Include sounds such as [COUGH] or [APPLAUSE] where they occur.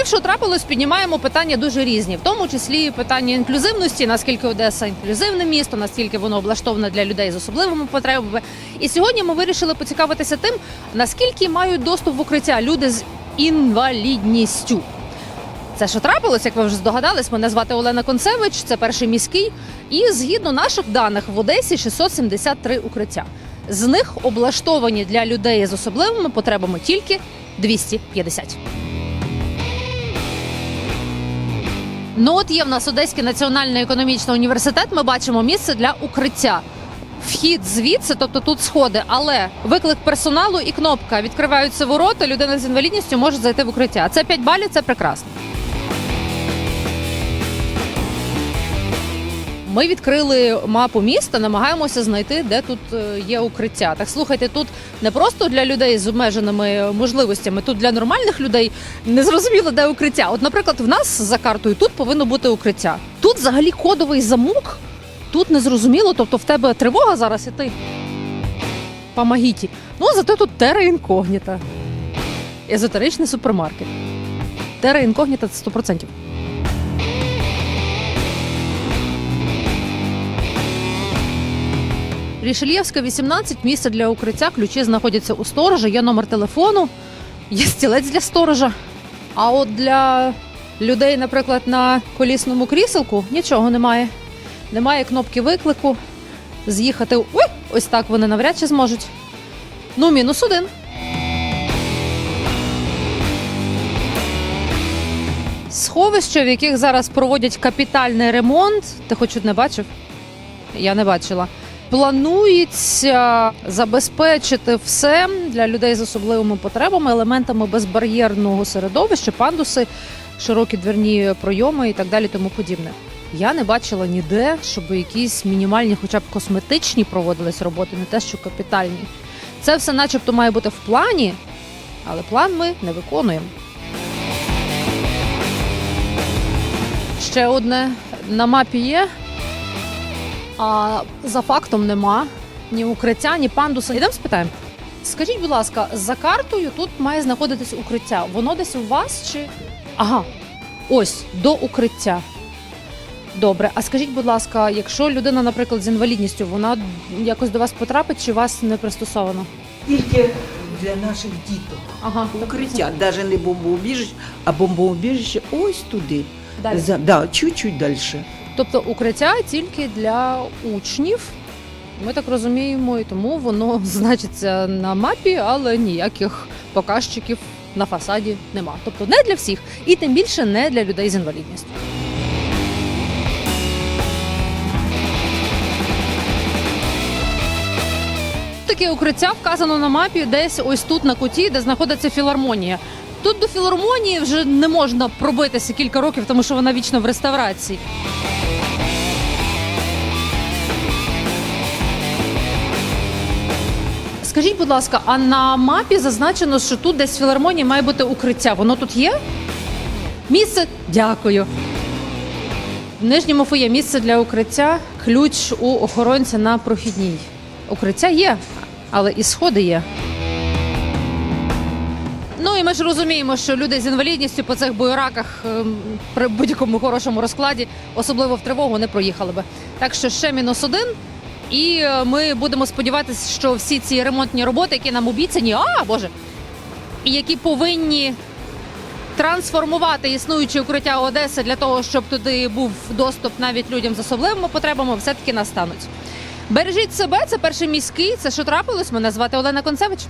Ми що трапилось, піднімаємо питання дуже різні, в тому числі питання інклюзивності, наскільки Одеса інклюзивне місто, наскільки воно облаштоване для людей з особливими потребами. І сьогодні ми вирішили поцікавитися тим, наскільки мають доступ в укриття люди з інвалідністю. Це що трапилось, як ви вже здогадались, мене звати Олена Концевич, це перший міський. І згідно наших даних, в Одесі 673 укриття. З них облаштовані для людей з особливими потребами тільки 250. Ну от є в нас Одеський національний економічний університет. Ми бачимо місце для укриття. Вхід звідси, тобто тут сходи, але виклик персоналу і кнопка відкриваються ворота. Людина з інвалідністю може зайти в укриття. Це 5 балів, це прекрасно. Ми відкрили мапу міста, намагаємося знайти, де тут е, є укриття. Так слухайте, тут не просто для людей з обмеженими можливостями, тут для нормальних людей не зрозуміло, де укриття. От, наприклад, в нас за картою тут повинно бути укриття. Тут взагалі кодовий замок. Тут не зрозуміло, тобто в тебе тривога зараз і ти. Помогіть. Ну, зате тут тера інкогніта. Езотеричний супермаркет. Тера інкогніта це 100%. Рішельєвська, 18, місце для укриття. Ключі знаходяться у сторожа, є номер телефону, є стілець для сторожа. А от для людей, наприклад, на колісному кріселку нічого немає. Немає кнопки виклику. З'їхати Ой! ось так вони навряд чи зможуть. Ну, мінус один. Сховища, в яких зараз проводять капітальний ремонт. Ти хоч не бачив? Я не бачила. Планується забезпечити все для людей з особливими потребами, елементами безбар'єрного середовища, пандуси, широкі дверні пройоми і так далі, тому подібне. Я не бачила ніде, щоб якісь мінімальні, хоча б косметичні проводились роботи, не те, що капітальні. Це все, начебто, має бути в плані, але план ми не виконуємо. Ще одне на мапі є, а за фактом нема ні укриття, ні пандуса. Ідемо спитаємо. Скажіть, будь ласка, за картою тут має знаходитись укриття. Воно десь у вас чи. Ага, ось до укриття. Добре, а скажіть, будь ласка, якщо людина, наприклад, з інвалідністю, вона якось до вас потрапить чи вас не пристосовано? Тільки для наших діток. Ага, Укриття, навіть не бомбоубіжище, а бомбоубіжище ось туди. Далі. За, да, чуть-чуть далі. Тобто укриття тільки для учнів. Ми так розуміємо, і тому воно [LAUGHS] значиться на мапі, але ніяких показчиків на фасаді нема. Тобто не для всіх, і тим більше не для людей з інвалідністю. Таке укриття вказано на мапі десь ось тут на куті, де знаходиться філармонія. Тут до філармонії вже не можна пробитися кілька років, тому що вона вічно в реставрації. Скажіть, будь ласка, а на мапі зазначено, що тут десь в філармонії має бути укриття. Воно тут є? Місце? Дякую. В нижньому фоє місце для укриття, ключ у охоронця на прохідній. Укриття є, але і сходи є. Ну і ми ж розуміємо, що люди з інвалідністю по цих бойораках ем, при будь-якому хорошому розкладі, особливо в тривогу, не проїхали би. Так що ще мінус один. І е, ми будемо сподіватися, що всі ці ремонтні роботи, які нам обіцяні, а боже, і які повинні трансформувати існуючі укриття Одеси для того, щоб туди був доступ навіть людям з особливими потребами, все таки настануть. Бережіть себе, це перший міський. Це що трапилось? Мене звати Олена Концевич.